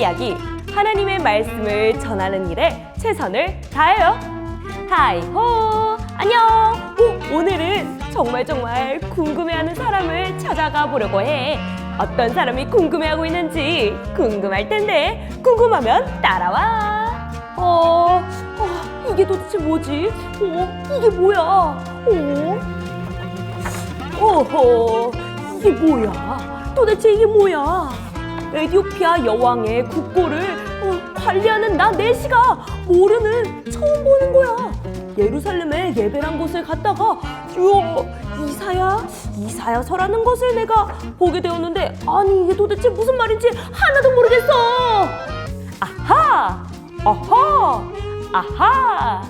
이야기 하나님의 말씀을 전하는 일에 최선을 다해요. 하이호 안녕. 오, 오늘은 정말 정말 궁금해하는 사람을 찾아가 보려고 해. 어떤 사람이 궁금해하고 있는지 궁금할 텐데 궁금하면 따라와. 어, 어 이게 도대체 뭐지? 어, 이게 뭐야? 어, 오호, 이게 뭐야? 도대체 이게 뭐야? 에디오피아 여왕의 국고를 어, 관리하는 나 내시가 모르는 처음 보는 거야. 예루살렘에 예배란 곳을 갔다가 요 이사야 이사야서라는 것을 내가 보게 되었는데 아니 이게 도대체 무슨 말인지 하나도 모르겠어. 아하, 아하, 아하.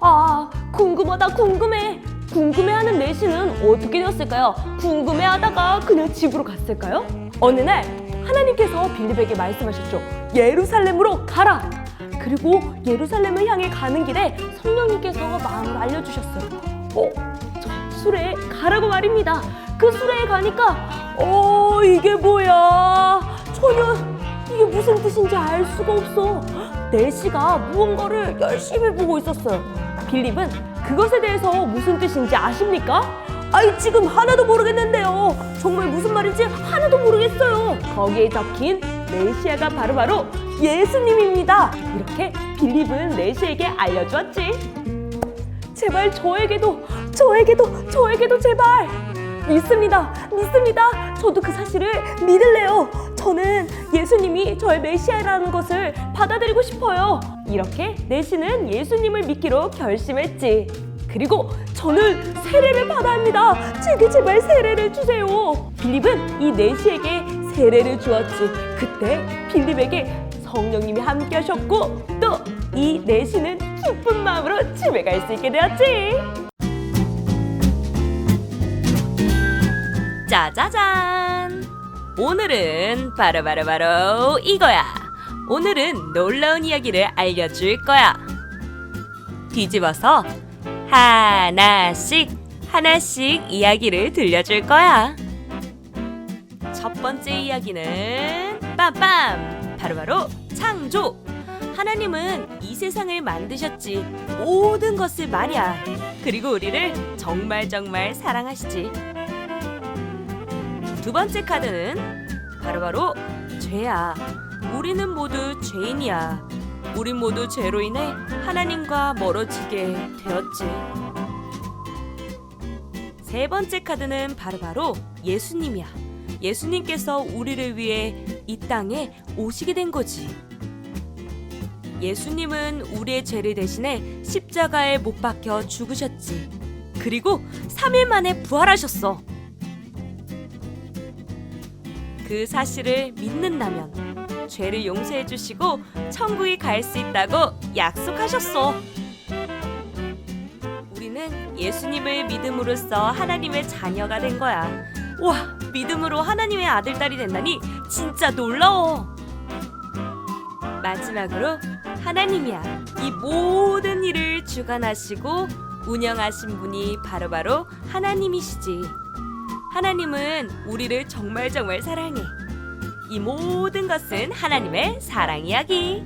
아, 궁금하다, 궁금해. 궁금해하는 내시는 어떻게 되었을까요? 궁금해하다가 그냥 집으로 갔을까요? 어느 날 하나님께서 빌립에게 말씀하셨죠. 예루살렘으로 가라. 그리고 예루살렘을 향해 가는 길에 성령님께서 마음을 알려주셨어요. 어, 저 수레에 가라고 말입니다. 그 수레에 가니까 어 이게 뭐야? 전혀 이게 무슨 뜻인지 알 수가 없어. 내시가 무언가를 열심히 보고 있었어요. 빌립은 그것에 대해서 무슨 뜻인지 아십니까? 아이 지금 하나도 모르겠는데요. 정말 무슨 말인지 하나도 모르겠어요. 거기에 적힌 메시아가 바로바로 예수님입니다. 이렇게 빌립은 내시에게 알려주었지. 제발 저에게도 저에게도 저에게도 제발 믿습니다 믿습니다 저도 그 사실을 믿을래요 저는 예수님이 저의 메시아라는 것을 받아들이고 싶어요 이렇게 내시는 예수님을 믿기로 결심했지 그리고 저는 세례를 받아야 합니다 제게 제발 세례를 주세요 빌립은 이 내시에게 세례를 주었지 그때 빌립에게 성령님이 함께 하셨고 또 이 내시는 기쁜 마음으로 집에 갈 수 있게 되었지. 짜자잔! 오늘은 바로바로바로 이거야. 오늘은 놀라운 이야기를 알려줄 거야. 뒤집어서 하나씩 하나씩 이야기를 들려줄 거야. 첫 번째 이야기는 빰빰 바로바로 창조! 하나님은 이 세상을 만드셨지 모든 것을 말이야. 그리고 우리를 정말 정말 사랑하시지. 두 번째 카드는 바로바로 죄야. 우리는 모두 죄인이야 우린 모두 죄로 인해 하나님과 멀어지게 되었지 세 번째 카드는 바로바로 예수님이야 예수님께서 우리를 위해 이 땅에 오시게 된 거지. 예수님은 우리의 죄를 대신해 십자가에 못 박혀 죽으셨지. 그리고 3일 만에 부활하셨어. 그 사실을 믿는다면 죄를 용서해 주시고 천국에 갈 수 있다고 약속하셨어. 우리는 예수님을 믿음으로써 하나님의 자녀가 된 거야. 와, 믿음으로 하나님의 아들, 딸이 된다니 진짜 놀라워. 마지막으로 하나님이야. 이 모든 일을 주관하시고 운영하신 분이 바로바로 하나님이시지. 하나님은 우리를 정말 정말 사랑해. 이 모든 것은 하나님의 사랑 이야기.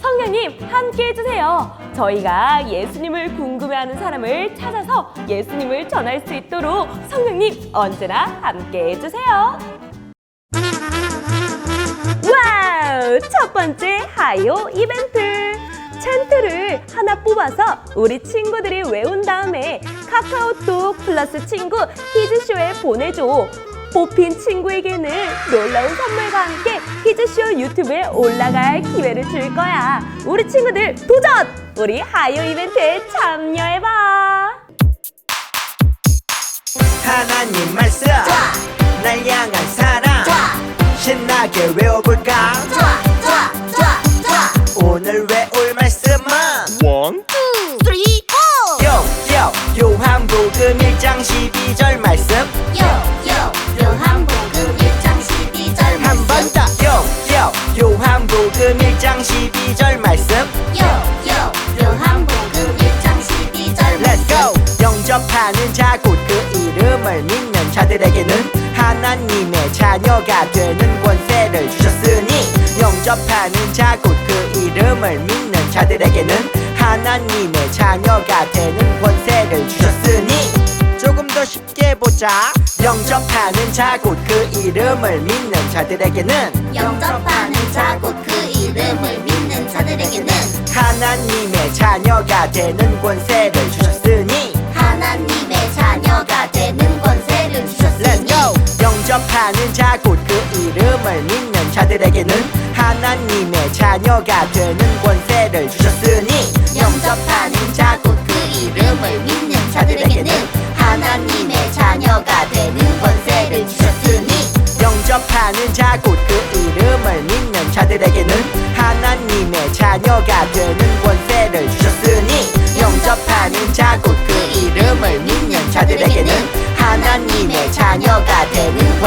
성령님 함께 해주세요. 저희가 예수님을 궁금해하는 사람을 찾아서 예수님을 전할 수 있도록 성령님 언제나 함께 해주세요. 와우! 첫 번째 하이오 이벤트! 챈트를 하나 뽑아서 우리 친구들이 외운 다음에 카카오톡 플러스 친구 히즈쇼에 보내줘. 뽑힌 친구에게는 놀라운 선물과 함께 히즈쇼 유튜브에 올라갈 기회를 줄 거야. 우리 친구들 도전! 우리 하이오 이벤트에 참여해봐. 하나님 말씀 날 향한 사랑 신나게 외워볼까 1장 12절 말씀. 요요 요한복음 1장 12절 Let's go. 영접하는 자 곧 그 이름을 믿는 자들에게는 하나님의 자녀가 되는 권세를 주셨으니 영 영접하는 자 곧 그 이름을 믿는 자들에게는 하나님의 자녀가 되는 권세를 주셨으니 조금 더 쉽게 보자. 영접하는 자 곧 그 이름을 믿는 자들에게는 영접하는 자곧 그 자녀가 되는 권세를 주셨으니 하나님의 자녀가 되는 권세를 주셨으니 go. 영접하는 자 곧 그 이름을 믿는 자들에게는 하나님의 자녀가 되는 권세를 주셨으니 영접하는 자 곧 그 이름을 믿는 자들에게는 하나님의 자녀가 되는 권세를 주셨으니 영접하는 자 곧 그 이름을 믿는 자들에게는 하나님의 자녀가 되는 권세를 주셨으니 곧그 이름을 믿는 자들에게는 하나님의 자녀가 되는